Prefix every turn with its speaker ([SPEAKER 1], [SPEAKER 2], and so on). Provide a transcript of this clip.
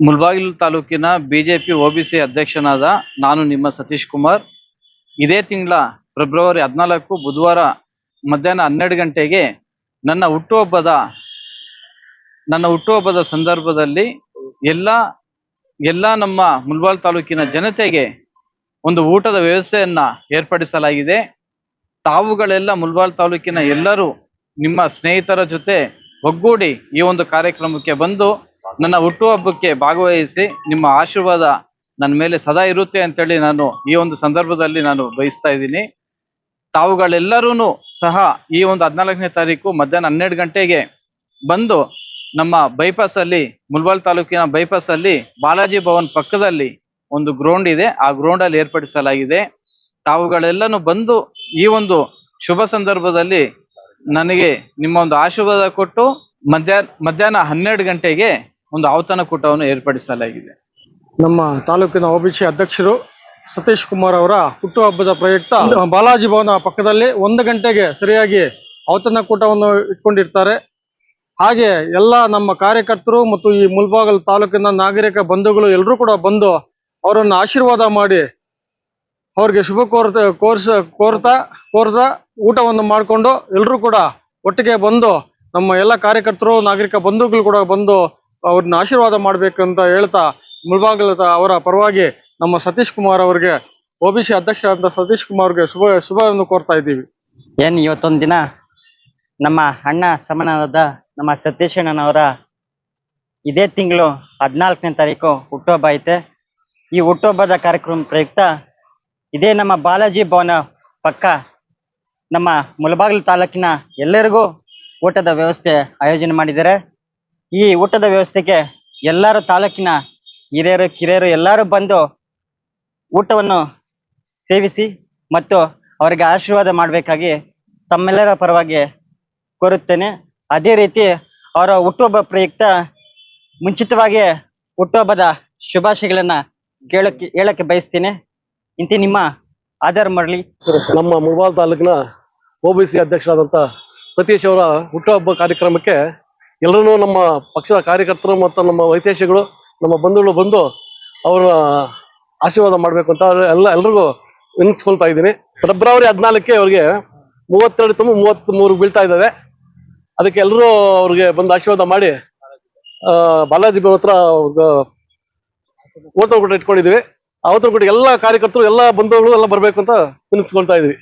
[SPEAKER 1] ಮುಲ್ಬಾಗಿಲು ತಾಲೂಕಿನ BJP OBC ಅಧ್ಯಕ್ಷನಾದ ನಾನು ನಿಮ್ಮ ಸತೀಶ್ ಕುಮಾರ್. ಇದೇ ತಿಂಗಳ ಫೆಬ್ರವರಿ ಹದಿನಾಲ್ಕು ಬುಧವಾರ ಮಧ್ಯಾಹ್ನ ಹನ್ನೆರಡು ಗಂಟೆಗೆ ನನ್ನ ಹುಟ್ಟುಹಬ್ಬದ ನನ್ನ ಹುಟ್ಟುಹಬ್ಬದ ಸಂದರ್ಭದಲ್ಲಿ ಎಲ್ಲ ಎಲ್ಲ ನಮ್ಮ ಮುಲ್ಬಾಲ್ ತಾಲೂಕಿನ ಜನತೆಗೆ ಒಂದು ಊಟದ ವ್ಯವಸ್ಥೆಯನ್ನು ಏರ್ಪಡಿಸಲಾಗಿದೆ. ತಾವುಗಳೆಲ್ಲ ಮುಲ್ಬಾಲ್ ತಾಲೂಕಿನ ಎಲ್ಲರೂ ನಿಮ್ಮ ಸ್ನೇಹಿತರ ಜೊತೆ ಒಗ್ಗೂಡಿ ಈ ಒಂದು ಕಾರ್ಯಕ್ರಮಕ್ಕೆ ಬಂದು ನನ್ನ ಹುಟ್ಟುಹಬ್ಬಕ್ಕೆ ಭಾಗವಹಿಸಿ ನಿಮ್ಮ ಆಶೀರ್ವಾದ ನನ್ನ ಮೇಲೆ ಸದಾ ಇರುತ್ತೆ ಅಂತೇಳಿ ನಾನು ಈ ಒಂದು ಸಂದರ್ಭದಲ್ಲಿ ನಾನು ಬಯಸ್ತಾ ಇದ್ದೀನಿ. ತಾವುಗಳೆಲ್ಲರೂ ಸಹ ಈ ಒಂದು ಹದಿನಾಲ್ಕನೇ ತಾರೀಕು ಮಧ್ಯಾಹ್ನ ಹನ್ನೆರಡು ಗಂಟೆಗೆ ಬಂದು ನಮ್ಮ ಬೈಪಾಸ್ ಅಲ್ಲಿ ಮುಲ್ಬಾಲ್ ತಾಲೂಕಿನ ಬೈಪಾಸ್ ಅಲ್ಲಿ ಬಾಲಾಜಿ ಭವನ್ ಪಕ್ಕದಲ್ಲಿ ಒಂದು ಗ್ರೌಂಡ್ ಇದೆ. ಆ ಗ್ರೌಂಡ್ ಅಲ್ಲಿ ಏರ್ಪಡಿಸಲಾಗಿದೆ. ತಾವುಗಳೆಲ್ಲನೂ ಬಂದು ಈ ಒಂದು ಶುಭ ಸಂದರ್ಭದಲ್ಲಿ ನನಗೆ ನಿಮ್ಮ ಒಂದು ಆಶೀರ್ವಾದ ಕೊಟ್ಟು ಮಧ್ಯಾಹ್ನ ಮಧ್ಯಾಹ್ನ ಹನ್ನೆರಡು ಗಂಟೆಗೆ ಒಂದು ಔತಣ ಕೂಟವನ್ನು ಏರ್ಪಡಿಸಲಾಗಿದೆ.
[SPEAKER 2] ನಮ್ಮ ತಾಲೂಕಿನ ಒಬಿಸಿ ಅಧ್ಯಕ್ಷರು ಸತೀಶ್ ಕುಮಾರ್ ಅವರ ಹುಟ್ಟುಹಬ್ಬದ ಪ್ರಯುಕ್ತ ಬಾಲಾಜಿ ಭವನ ಪಕ್ಕದಲ್ಲಿ ಒಂದು ಗಂಟೆಗೆ ಸರಿಯಾಗಿ ಔತಣ ಕೂಟವನ್ನು ಇಟ್ಕೊಂಡಿರ್ತಾರೆ. ಹಾಗೆ ಎಲ್ಲ ನಮ್ಮ ಕಾರ್ಯಕರ್ತರು ಮತ್ತು ಈ ಮುಲ್ಬಾಗಲ್ ತಾಲೂಕಿನ ನಾಗರಿಕ ಬಂಧುಗಳು ಎಲ್ಲರೂ ಕೂಡ ಬಂದು ಅವರನ್ನು ಆಶೀರ್ವಾದ ಮಾಡಿ ಅವ್ರಿಗೆ ಶುಭ ಕೋರ್ತ, ಕೋರ್ಸ, ಕೋರ್ತಾ ಕೋರ್ತಾ ಊಟವನ್ನು ಮಾಡಿಕೊಂಡು ಎಲ್ಲರೂ ಕೂಡ ಒಟ್ಟಿಗೆ ಬಂದು ನಮ್ಮ ಎಲ್ಲ ಕಾರ್ಯಕರ್ತರು, ನಾಗರಿಕ ಬಂಧುಗಳು ಕೂಡ ಬಂದು ಅವ್ರನ್ನ ಆಶೀರ್ವಾದ ಮಾಡ್ಬೇಕಂತ ಹೇಳ್ತಾ ಮುಳ್ಬಾಗಲ ಅವರ ಪರವಾಗಿ ನಮ್ಮ ಸತೀಶ್ ಕುಮಾರ್ ಅವರಿಗೆ ಒಬಿಸಿ ಅಧ್ಯಕ್ಷರಾದಂಥ ಸತೀಶ್ ಕುಮಾರ್ ಅವ್ರಿಗೆ ಶುಭ, ಶುಭವನ್ನು ಕೋರ್ತಾ ಇದ್ದೀವಿ.
[SPEAKER 3] ಏನು ಇವತ್ತೊಂದು ದಿನ ನಮ್ಮ ಅಣ್ಣ ಸಮನಾದ ನಮ್ಮ ಸತೀಶ್ ಅಣ್ಣನವರ ಇದೇ ತಿಂಗಳು ಹದಿನಾಲ್ಕನೇ ತಾರೀಕು ಹುಟ್ಟುಹಬ್ಬ ಐತೆ. ಈ ಹುಟ್ಟುಹಬ್ಬದ ಕಾರ್ಯಕ್ರಮ ಪ್ರಯುಕ್ತ ಇದೇ ನಮ್ಮ ಬಾಲಾಜಿ ಭವನ ಪಕ್ಕ ನಮ್ಮ ಮುಳಬಾಗಿಲು ತಾಲೂಕಿನ ಎಲ್ಲರಿಗೂ ಊಟದ ವ್ಯವಸ್ಥೆ ಆಯೋಜನೆ ಮಾಡಿದ್ದಾರೆ. ಈ ಊಟದ ವ್ಯವಸ್ಥೆಗೆ ಎಲ್ಲರೂ ತಾಲೂಕಿನ ಹಿರಿಯರು, ಕಿರಿಯರು ಎಲ್ಲರೂ ಬಂದು ಊಟವನ್ನು ಸೇವಿಸಿ ಮತ್ತು ಅವರಿಗೆ ಆಶೀರ್ವಾದ ಮಾಡಬೇಕಾಗಿ ತಮ್ಮೆಲ್ಲರ ಪರವಾಗಿ ಕೋರುತ್ತೇನೆ. ಅದೇ ರೀತಿ ಅವರ ಹುಟ್ಟುಹಬ್ಬ ಪ್ರಯುಕ್ತ ಮುಂಚಿತವಾಗಿ ಹುಟ್ಟುಹಬ್ಬದ ಶುಭಾಶಯಗಳನ್ನ ಕೇಳಕ್ಕೆ ಹೇಳಕ್ಕೆ ಬಯಸ್ತೇನೆ. ಇಂತಿ ನಿಮ್ಮ ಆಧಾರ್ ಮರಳಿ.
[SPEAKER 4] ನಮ್ಮ ಮುಳಬಾಲ್ ತಾಲೂಕಿನ ಒಬಿಸಿ ಅಧ್ಯಕ್ಷರಾದಂಥ ಸತೀಶ್ ಅವರ ಹುಟ್ಟುಹಬ್ಬ ಕಾರ್ಯಕ್ರಮಕ್ಕೆ ಎಲ್ಲರೂ ನಮ್ಮ ಪಕ್ಷದ ಕಾರ್ಯಕರ್ತರು ಮತ್ತು ನಮ್ಮ ವೈತೇಶಗಳು ನಮ್ಮ ಬಂಧುಗಳು ಬಂದು ಅವರ ಆಶೀರ್ವಾದ ಮಾಡಬೇಕು ಅಂತ ಎಲ್ಲ ಎಲ್ರಿಗೂ ವಿನಿಸ್ಕೊಳ್ತಾ ಇದ್ದೀನಿ. ಫೆಬ್ರವರಿ ಹದಿನಾಲ್ಕಕ್ಕೆ ಅವ್ರಿಗೆ ಮೂವತ್ತೆರಡು ತುಂಬ ಮೂವತ್ತ್ ಮೂರು ಬೀಳ್ತಾ ಇದ್ದಾವೆ. ಅದಕ್ಕೆ ಎಲ್ಲರೂ ಅವ್ರಿಗೆ ಬಂದು ಆಶೀರ್ವಾದ ಮಾಡಿ ಆ, ಬಾಲಾಜಿ ಹತ್ರ ಓತನ ಕೂಡ ಇಟ್ಕೊಂಡಿದ್ದೀವಿ. ಅವತ್ತು ಕೂಡ ಎಲ್ಲ ಕಾರ್ಯಕರ್ತರು ಎಲ್ಲ ಬಂಧುಗಳು ಎಲ್ಲ ಬರಬೇಕು ಅಂತ ವಿನಿಸ್ಕೊಳ್ತಾ ಇದೀವಿ